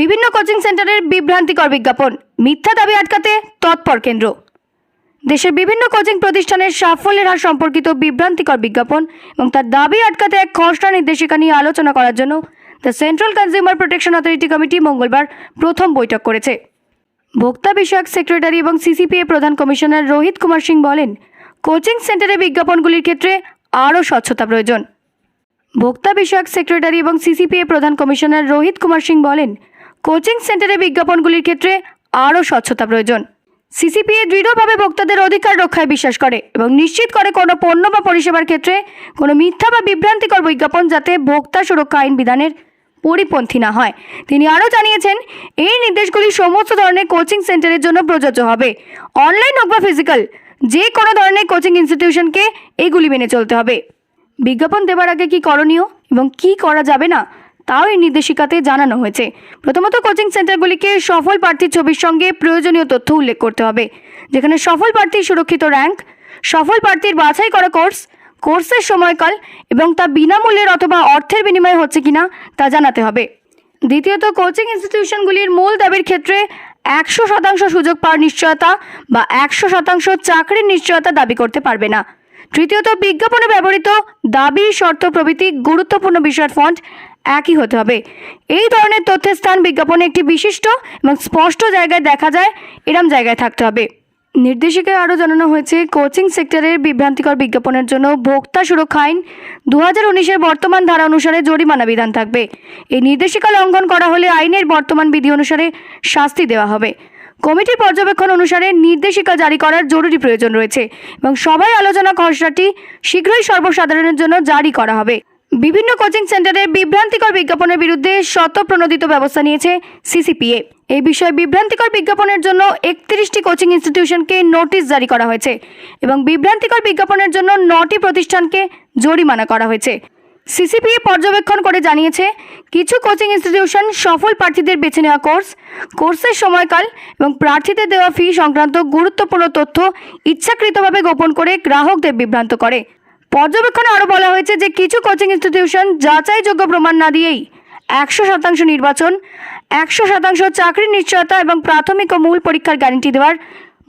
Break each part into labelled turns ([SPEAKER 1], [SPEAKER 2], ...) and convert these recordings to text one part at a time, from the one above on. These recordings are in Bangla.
[SPEAKER 1] বিভিন্ন কোচিং সেন্টারের বিভ্রান্তিকর বিজ্ঞাপন। মিথ্যা দাবি আটকাতে তৎপর কেন্দ্র। দেশের বিভিন্ন কোচিং প্রতিষ্ঠানের সাফল্যের হার সম্পর্কিত বিভ্রান্তিকর বিজ্ঞাপন এবং তার দাবি আটকাতে এক খসড়া নির্দেশিকা নিয়ে আলোচনা করার জন্য the Central Consumer Protection Authority committee মঙ্গলবার প্রথম বৈঠক করেছে। ভোক্তা বিষয়ক সেক্রেটারি এবং সিসিপিএ প্রধান কমিশনার রোহিত কুমার সিং বলেন কোচিং সেন্টারে বিজ্ঞাপনগুলির ক্ষেত্রে আরও স্বচ্ছতা প্রয়োজন। ভোক্তা বিষয়ক সেক্রেটারি এবং সিসিপিএ প্রধান কমিশনার রোহিত কুমার সিং বলেন কোচিং সেন্টারে বিজ্ঞাপনগুলির ক্ষেত্রে আরও স্বচ্ছতা প্রয়োজন। সিসিপিএ দৃঢ়ভাবে ভোক্তাদের অধিকার রক্ষায় বিশ্বাস করে এবং নিশ্চিত করে কোনো পণ্য বা পরিষেবার ক্ষেত্রে কোনো মিথ্যা বা বিভ্রান্তিকর বিজ্ঞাপন যাতে ভোক্তা সুরক্ষা আইন বিধানের পরিপন্থী না হয়। তিনি আরও জানিয়েছেন, এই নির্দেশগুলি সমস্ত ধরনের কোচিং সেন্টারের জন্য প্রযোজ্য হবে। অনলাইন হোক বা ফিজিক্যাল, যে কোনো ধরনের কোচিং ইনস্টিটিউশনকে এগুলি মেনে চলতে হবে। বিজ্ঞাপন দেওয়ার আগে কি করণীয় এবং কি করা যাবে না তাও এই নির্দেশিকাতে জানানো হয়েছে। প্রথমত কোচিং সেন্টারগুলিকে সফল প্রার্থীর ছবির সঙ্গে প্রয়োজনীয় তথ্য উল্লেখ করতে হবে। যেখানে সফল প্রার্থীর সুরক্ষিত র্যাঙ্ক, সফল প্রার্থীর বাছাই করা কোর্স, কোর্সের সময়কাল এবং তা বিনামূল্যের অথবা অর্থের বিনিময়ে হচ্ছে কিনা তা জানাতে হবে। দ্বিতীয়ত, কোচিং ইনস্টিটিউশনগুলির মূল দাবির ক্ষেত্রে একশো শতাংশ সুযোগ পাওয়ার নিশ্চয়তা বা একশো শতাংশ চাকরির নিশ্চয়তা দাবি করতে পারবে না। তৃতীয়ত, বিজ্ঞাপনে ব্যবহৃত দাবি, শর্ত, প্রভৃতি গুরুত্বপূর্ণ বিষয়ের ফন্ট একই হতে হবে। এই ধরনের তথ্যের স্থান বিজ্ঞাপনে একটি বিশিষ্ট এবং স্পষ্ট জায়গায় দেখা যায়, এরম জায়গায় থাকতে হবে। নির্দেশিকায় আরও জানানো হয়েছে, কোচিং সেক্টরের বিভ্রান্তিকর বিজ্ঞাপনের জন্য ভোক্তা সুরক্ষা আইন দু হাজার উনিশের বর্তমান ধারা অনুসারে জরিমানা বিধান থাকবে। এই নির্দেশিকা লঙ্ঘন করা হলে আইনের বর্তমান বিধি অনুসারে শাস্তি দেওয়া হবে। কমিটির পর্যবেক্ষণ অনুসারে নির্দেশিকা জারি করার জরুরি প্রয়োজন রয়েছে এবং সবাই আলোচনা খসড়াটি শীঘ্রই সর্বসাধারণের জন্য জারি করা হবে। বিভিন্ন কোচিং সেন্টারে বিভ্রান্তিকর বিজ্ঞাপনের বিরুদ্ধে শতপ্রণোদিত ব্যবস্থা নিয়েছে সিসিপিএ। এই বিষয়ে বিভ্রান্তিকর বিজ্ঞাপনের জন্য একত্রিশটি কোচিং ইনস্টিটিউশনকে নোটিশ জারি করা হয়েছে এবং বিভ্রান্তিকর বিজ্ঞাপনের জন্য নটি প্রতিষ্ঠানকে জরিমানা করা হয়েছে। সিসিপিএ পর্যবেক্ষণ করে জানিয়েছে, কিছু কোচিং ইনস্টিটিউশন সফল প্রার্থীদের বেছে নেওয়া কোর্স, কোর্সের সময়কাল এবং প্রার্থীদের দেওয়া ফি সংক্রান্ত গুরুত্বপূর্ণ তথ্য ইচ্ছাকৃতভাবে গোপন করে গ্রাহকদের বিভ্রান্ত করে। পর্যবেক্ষণে আরও বলা হয়েছে যে, কিছু কোচিং ইনস্টিটিউশন যাচাইযোগ্য প্রমাণ না দিয়েই একশো শতাংশ নির্বাচন, একশো শতাংশ চাকরির নিশ্চয়তা এবং প্রাথমিক ও মূল পরীক্ষার গ্যারান্টি দেওয়ার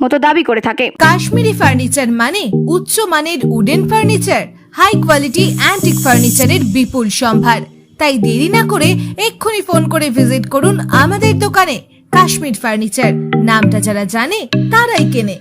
[SPEAKER 1] মতো দাবি করে থাকে।
[SPEAKER 2] কাশ্মীরি ফার্নিচার মানে উচ্চ মানের wooden furniture. High quality antique ফার্নিচারের বিপুল সম্ভার। তাই দেরি না করে এক্ষুনি ফোন করে ভিজিট করুন আমাদের দোকানে কাশ্মীর ফার্নিচার। নামটা যারা জানে, তারাই কেনে।